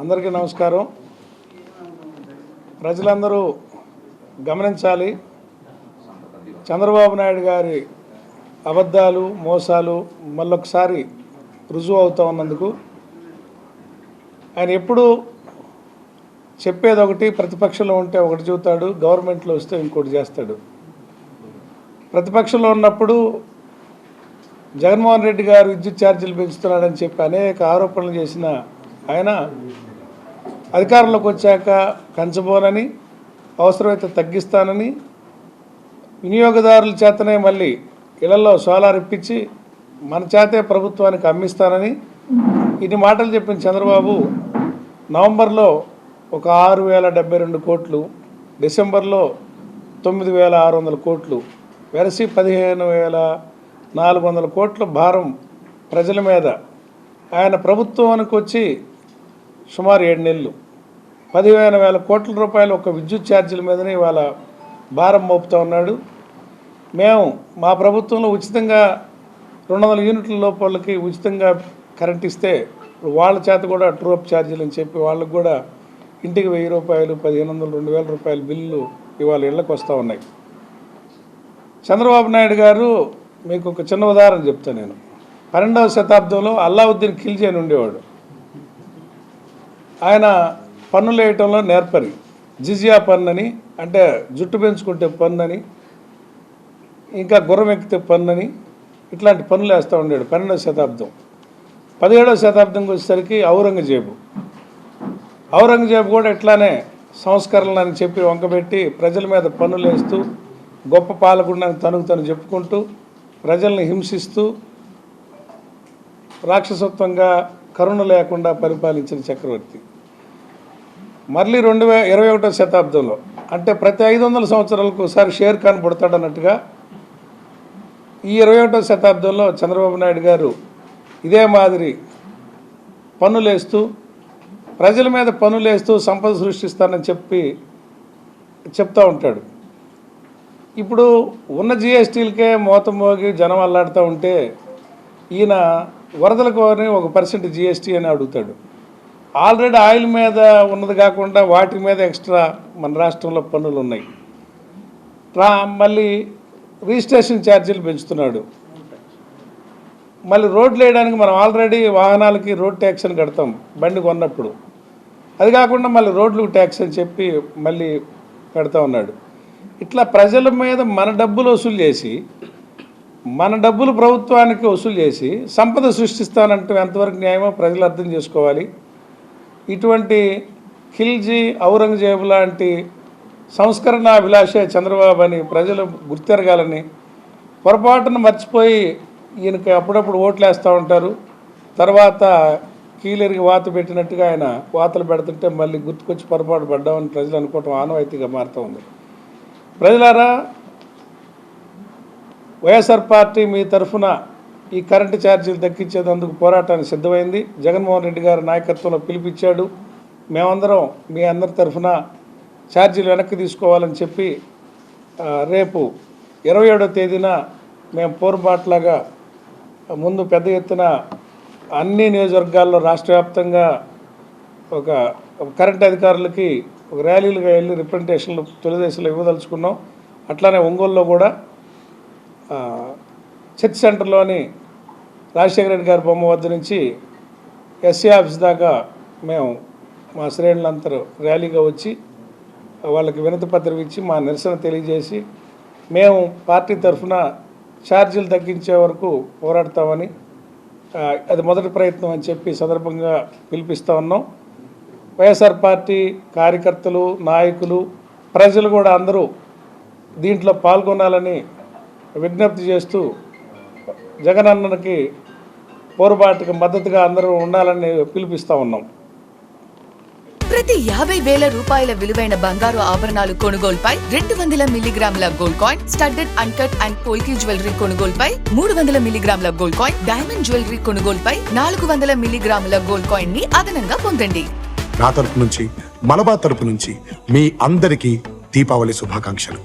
అందరికీ నమస్కారం. ప్రజలందరూ గమనించాలి. చంద్రబాబు నాయుడు గారి అబద్ధాలు మోసాలు మళ్ళొకసారి రుజువు అవుతా ఉన్నందుకు ఆయన ఎప్పుడు చెప్పేది ఒకటి ప్రతిపక్షంలో ఉంటే ఒకటి చూస్తాడు గవర్నమెంట్లో వస్తే ఇంకోటి చేస్తాడు. ప్రతిపక్షంలో ఉన్నప్పుడు జగన్మోహన్ రెడ్డి గారు విద్యుత్ ఛార్జీలు పెంచుతున్నాడని చెప్పి అనేక ఆరోపణలు చేసిన ఆయన అధికారంలోకి వచ్చాక పెంచబోనని అవసరమైతే తగ్గిస్తానని వినియోగదారుల చేతనే మళ్ళీ ఇళ్ళలో సోలార్ ఇప్పించి మన చేతే ప్రభుత్వానికి అమ్మిస్తానని. ఇన్ని మాటలు చెప్పిన చంద్రబాబు నవంబర్లో ఒక ఆరు వేల డెబ్బై రెండు కోట్లు డిసెంబర్లో తొమ్మిది వేల ఆరు వందల కోట్లు వెరసి పదిహేను వేల నాలుగు వందల కోట్ల భారం ప్రజల మీద. ఆయన ప్రభుత్వానికి వచ్చి సుమారు ఏడు నెలలు. పదివేల వేల కోట్ల రూపాయలు ఒక విద్యుత్ ఛార్జీల మీదనే ఇవాళ భారం మోపుతా ఉన్నాడు. మేము మా ప్రభుత్వంలో ఉచితంగా రెండు వందల యూనిట్ల లోపలకి ఉచితంగా కరెంట్ ఇస్తే ఇప్పుడు వాళ్ళ చేత కూడా ట్రూప్ ఛార్జీలు అని చెప్పి వాళ్ళకు కూడా ఇంటికి వెయ్యి రూపాయలు పదిహేను వందలు రెండు వేల రూపాయల బిల్లు ఇవాళ ఇళ్ళకు వస్తూ ఉన్నాయి. చంద్రబాబు నాయుడు గారు మీకు ఒక చిన్న ఉదాహరణ చెప్తాను నేను. పన్నెండవ శతాబ్దంలో అల్లావుద్దీన్ ఖిల్జీ అని ఉండేవాడు. ఆయన పన్నులు వేయటంలో నేర్పరి. జిజియా పన్ను అని అంటే జుట్టు పెంచుకుంటే పన్ను అని ఇంకా గుర్రం ఎక్కితే పన్ను అని ఇట్లాంటి పనులు వేస్తూ ఉండేడు పన్నెండవ శతాబ్దం. పదిహేడవ శతాబ్దంకి వచ్చేసరికి ఔరంగజేబు. ఔరంగజేబు కూడా ఇట్లానే సంస్కరణలు అని చెప్పి వంకబెట్టి ప్రజల మీద పన్నులు వేస్తూ గొప్ప పాలకుండా తనకు తను చెప్పుకుంటూ ప్రజల్ని హింసిస్తూ రాక్షసత్వంగా కరుణ లేకుండా పరిపాలించిన చక్రవర్తి. మళ్ళీ రెండు వే ఇరవై ఒకటో శతాబ్దంలో అంటే ప్రతి ఐదు వందల సంవత్సరాలకు ఒకసారి షేర్ ఖాన్ పుడతాడన్నట్టుగా ఈ ఇరవై ఒకటో శతాబ్దంలో చంద్రబాబు నాయుడు గారు ఇదే మాదిరి పన్నులేస్తూ ప్రజల మీద పన్నులేస్తూ సంపద సృష్టిస్తానని చెప్పి చెప్తూ ఉంటాడు. ఇప్పుడు ఉన్న జిఎస్టీలకే మోత మోగి జనం అల్లాడుతూ ఉంటే ఈయన వరదలకు కోరిని ఒక పర్సెంట్ జిఎస్టీ అని అడుగుతాడు. ఆల్రెడీ ఆయిల్ మీద ఉన్నది కాకుండా వాటి మీద ఎక్స్ట్రా మన రాష్ట్రంలో పన్నులు ఉన్నాయి రా మళ్ళీ రిజిస్ట్రేషన్ ఛార్జీలు పెంచుతున్నాడు. మళ్ళీ రోడ్లు వేయడానికి మనం ఆల్రెడీ వాహనాలకి రోడ్ ట్యాక్స్ అని కడతాం బండి కొన్నప్పుడు. అది కాకుండా మళ్ళీ రోడ్లకు ట్యాక్స్ అని చెప్పి మళ్ళీ పెడతా ఉన్నాడు. ఇట్లా ప్రజల మీద మన డబ్బులు వసూలు చేసి మన డబ్బులు ప్రభుత్వానికి వసూలు చేసి సంపద సృష్టిస్తానంటే ఎంతవరకు న్యాయమో ప్రజలు అర్థం చేసుకోవాలి. ఇటువంటి ఖిల్జీ ఔరంగజేబు లాంటి సంస్కరణ అభిలాషే చంద్రబాబు అని ప్రజలు గుర్తెరగాలని పొరపాటున మర్చిపోయి ఈయనకి అప్పుడప్పుడు ఓట్లు వేస్తూ ఉంటారు. తర్వాత కీలరికి వాత పెట్టినట్టుగా ఆయన వాతలు పెడుతుంటే మళ్ళీ గుర్తుకొచ్చి పొరపాటు పడ్డామని ప్రజలు అనుకోవటం ఆనవాయితీగా మారుతూ ఉంది. ప్రజలారా వైఎస్ఆర్ పార్టీ మీ తరఫున ఈ కరెంటు ఛార్జీలు దక్కించేందుకు పోరాటానికి సిద్ధమైంది. జగన్మోహన్ రెడ్డి గారి నాయకత్వంలో పిలిపించాడు మేమందరం మీ అందరి తరఫున ఛార్జీలు వెనక్కి తీసుకోవాలని చెప్పి రేపు ఇరవై ఏడో తేదీన మేము పోరుబాట్లాగా ముందు పెద్ద ఎత్తున అన్ని నియోజకవర్గాల్లో రాష్ట్ర వ్యాప్తంగా ఒక ఒక కరెంట్ అధికారులకి ఒక ర్యాలీలుగా వెళ్ళి రిప్రజెంటేషన్లు తొలిదశలో ఇవ్వదలుచుకున్నాం. అట్లానే ఒంగోలులో కూడా చర్చ్ సెంటర్లోని రాజశేఖర రెడ్డి గారి బొమ్మ వద్ద నుంచి ఎస్సీ ఆఫీస్ దాకా మేము మా శ్రేణులందరూ ర్యాలీగా వచ్చి వాళ్ళకి వినతి పత్రం ఇచ్చి మా నిరసన తెలియజేసి మేము పార్టీ తరఫున ఛార్జీలు తగ్గించే వరకు పోరాడతామని అది మొదటి ప్రయత్నం అని చెప్పి సందర్భంగా పిలిపిస్తూ ఉన్నాం. వైఎస్ఆర్ పార్టీ కార్యకర్తలు నాయకులు ప్రజలు కూడా అందరూ దీంట్లో పాల్గొనాలని విజ్ఞప్తి చేస్తూ జగనన్నకి పోరుబాటుకి మద్దతుగా అందరూ ఉండాలని పిలిపిస్తూ ఉన్నాం. ప్రతి యాభై వేల రూపాయల విలువైన బంగారు ఆభరణాలు కొనుగోలుపై రెండు వందల మిల్లీగ్రాముల gold coin studded uncut and polki jewellery కొనుగోలుపై మూడు వందల మిల్లీగ్రాముల గోల్డ్ కాయిన్ డైమండ్ జ్యువెలరీ కొనుగోలుపై నాలుగు వందల మిల్లీగ్రాముల గోల్డ్ కాయిన్ని అదనంగా పొందండి. నా తరపు నుంచి మలబా తరపు నుంచి మీ అందరికీ దీపావళి శుభాకాంక్షలు.